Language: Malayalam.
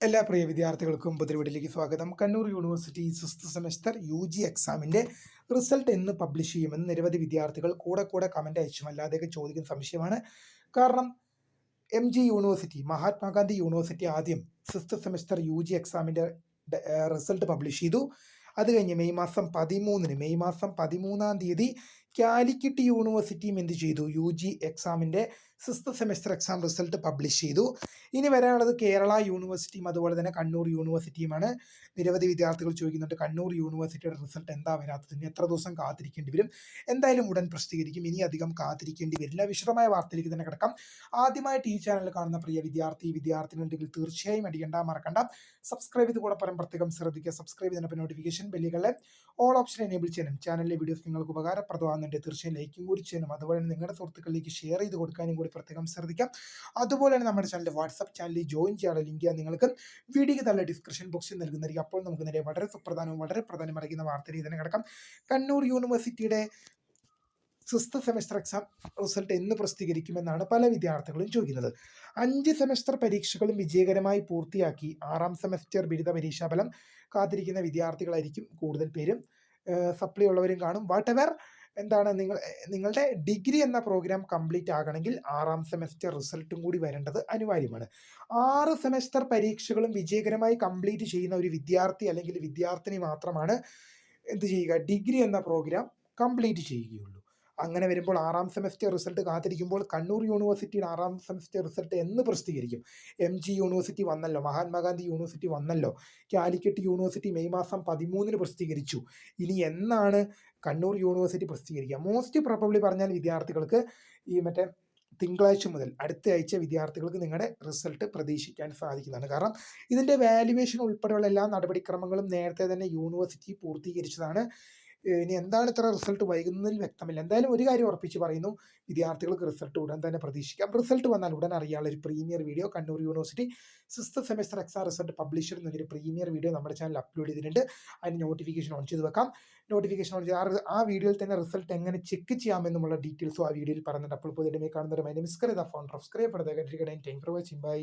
എല്ലാ പ്രിയ വിദ്യാർത്ഥികൾക്കും പുതിരിവിടിലേക്ക് സ്വാഗതം. Kannur university sixth semester U G എക്സാമിന്റെ റിസൾട്ട് എന്ന് പബ്ലിഷ് ചെയ്യുമെന്ന് നിരവധി വിദ്യാർത്ഥികൾ കൂടെ കൂടെ കമന്റ് അയച്ചും അല്ലാതെയൊക്കെ ചോദിക്കുന്ന സംശയമാണ്. കാരണം M G university Mahatma Gandhi university ആദ്യം സിക്സ്ത് സെമസ്റ്റർ യു ജി എക്സാമിന്റെ റിസൾട്ട് പബ്ലിഷ് ചെയ്തു. അത് കഴിഞ്ഞ് മെയ് മാസം പതിമൂന്നിന് മെയ് മാസം പതിമൂന്നാം തീയതി കാലിക്കറ്റ് യൂണിവേഴ്സിറ്റിയും എന്ത് ചെയ്തു? യു ജി എക്സാമിന്റെ sixth semester exam result publish ചെയ്തു. ഇനി വരാനുള്ളത് കേരള യൂണിവേഴ്സിറ്റിയും അതുപോലെ തന്നെ കണ്ണൂർ യൂണിവേഴ്സിറ്റിയുമാണ്. നിരവധി വിദ്യാർത്ഥികൾ ചോദിക്കുന്നുണ്ട് കണ്ണൂർ യൂണിവേഴ്സിറ്റിയുടെ റിസൾട്ട് എന്താ വരാത്തതിന് എത്ര ദിവസം കാത്തിരിക്കേണ്ടി വരും? എന്തായാലും ഉടൻ പ്രസിദ്ധീകരിക്കും. ഇനി അധികം കാത്തിരിക്കേണ്ടി വരില്ല. വിശദമായ വാർത്തയിലേക്ക് തന്നെ കിടക്കാം. ആദ്യമായിട്ട് ഈ ചാനലിൽ കാണുന്ന പ്രിയ വിദ്യാർത്ഥി വിദ്യാർത്ഥികളുണ്ടെങ്കിൽ തീർച്ചയായും അടിക്കണ്ട മറക്കണ്ട. സബ്സ്ക്രൈബ് ചെയ്ത് കൂടെ പരം പ്രത്യേകം ശ്രദ്ധിക്കുക. സബ്സ്ക്രൈബ് ചെയ്തപ്പോൾ നോട്ടിഫിക്കേഷൻ ബെല്ലുകളെ ഓൾ ഓപ്ഷൻ എനേബിൾ ചെയ്യണം. ചാനലിലെ വീഡിയോസ് നിങ്ങൾക്ക് ഉപകാരപ്രദമാകുന്നുണ്ട് തീർച്ചയായും ലൈക്കും കൂടി ചെയ്യണം. അതുപോലെ തന്നെ നിങ്ങളുടെ സുഹൃത്തുക്കളിലേക്ക് ഷെയർ ചെയ്ത് കൊടുക്കാനും കൂടി പ്രത്യേകം ശ്രദ്ധിക്കാം. അതുപോലെ തന്നെ നമ്മുടെ ചാനൽ വാട്സപ്പ് ചാനലിൽ ജോയിൻ ചെയ്യാനുള്ള ലിങ്ക് നിങ്ങൾക്ക് വീഡിയോയ്ക്ക് തള്ള ഡിസ്ക്രിപ്ഷൻ ബോക്സിൽ നൽകുന്നതായിരിക്കും. അപ്പോൾ നമുക്ക് നേരെ വളരെ സുപ്രധാനവും വളരെ പ്രധാനം അറിയിക്കുന്ന വാർത്തയിൽ തന്നെ കിടക്കാം. കണ്ണൂർ യൂണിവേഴ്സിറ്റിയുടെ സിക്സ്ത് സെമസ്റ്റർ എക്സാം റിസൾട്ട് എന്ന് പ്രസിദ്ധീകരിക്കുമെന്നാണ് പല വിദ്യാർത്ഥികളും ചോദിക്കുന്നത്. അഞ്ച് സെമസ്റ്റർ പരീക്ഷകളും വിജയകരമായി പൂർത്തിയാക്കി ആറാം സെമസ്റ്റർ ബിരുദ പരീക്ഷാഫലം കാത്തിരിക്കുന്ന വിദ്യാർത്ഥികളായിരിക്കും കൂടുതൽ പേരും. സപ്ലൈ ഉള്ളവരും കാണും. വാട്ട് എവർ എന്താണ് നിങ്ങൾ നിങ്ങളുടെ ഡിഗ്രി എന്ന പ്രോഗ്രാം കംപ്ലീറ്റ് ആകണമെങ്കിൽ ആറാം സെമസ്റ്റർ റിസൾട്ടും കൂടി വരേണ്ടത് അനിവാര്യമാണ്. ആറ് സെമസ്റ്റർ പരീക്ഷകളും വിജയകരമായി കംപ്ലീറ്റ് ചെയ്യുന്ന ഒരു വിദ്യാർത്ഥി അല്ലെങ്കിൽ വിദ്യാർത്ഥിനി മാത്രമാണ് എന്ത് ചെയ്യുക? ഡിഗ്രി എന്ന പ്രോഗ്രാം കംപ്ലീറ്റ് ചെയ്യുകയുള്ളൂ. അങ്ങനെ വരുമ്പോൾ ആറാം സെമസ്റ്റർ റിസൾട്ട് കാത്തിരിക്കുമ്പോൾ കണ്ണൂർ യൂണിവേഴ്സിറ്റിയുടെ ആറാം സെമസ്റ്റർ റിസൾട്ട് എന്ന് പ്രസിദ്ധീകരിക്കും. എം ജി യൂണിവേഴ്സിറ്റി വന്നല്ലോ മഹാത്മാഗാന്ധി യൂണിവേഴ്സിറ്റി വന്നല്ലോ. കാലിക്കറ്റ് യൂണിവേഴ്സിറ്റി മെയ് മാസം പതിമൂന്നിന് പ്രസിദ്ധീകരിച്ചു. ഇനി എന്നാണ് കണ്ണൂർ യൂണിവേഴ്സിറ്റി പ്രസിദ്ധീകരിക്കുക? മോസ്റ്റ് പ്രോബബ്ലി പറഞ്ഞാൽ വിദ്യാർത്ഥികൾക്ക് ഈ മറ്റേ തിങ്കളാഴ്ച മുതൽ അടുത്ത ആഴ്ച വിദ്യാർത്ഥികൾക്ക് നിങ്ങളുടെ റിസൾട്ട് പ്രതീക്ഷിക്കാൻ സാധിക്കുന്നതാണ്. കാരണം ഇതിന്റെ വാല്യുവേഷൻ ഉൾപ്പെടെയുള്ള എല്ലാ നടപടിക്രമങ്ങളും നേരത്തെ തന്നെ യൂണിവേഴ്സിറ്റി പൂർത്തീകരിച്ചതാണ്. ഇനി എന്താണ് ഇത്ര റിസൾട്ട് വൈകുന്നതിൽ വ്യക്തമില്ല. എന്തായാലും ഒരു കാര്യം ഉറപ്പിച്ച് പറയുന്നു. വിദ്യാർത്ഥികൾക്ക് റിസൾട്ട് ഉടൻ തന്നെ പ്രതീക്ഷിക്കാം. റിസൾട്ട് വന്നാൽ ഉടൻ അറിയാനുള്ള ഒരു premier video Kannur university sixth semester exam result publisher എന്നൊരു പ്രീമിയർ വീഡിയോ നമ്മുടെ ചാനൽ അപ്ലോഡ് ചെയ്തിട്ടുണ്ട്. അതിന് നോട്ടിഫിക്കേഷൻ ഓൺ ചെയ്ത് വെക്കാം. നോട്ടിഫിക്കേഷൻ ഓൺ ചെയ്ത് ആ വീഡിയോയിൽ തന്നെ റിസൾട്ട് എങ്ങനെ ചെക്ക് ചെയ്യാമെന്നുള്ള ഡീറ്റെയിൽസും ആ വീഡിയോയിൽ പറയുന്നുണ്ട് അപ്പോൾ പുതിയ കാണുന്നവരെ my കറിത phone subscribe for the time for watching bye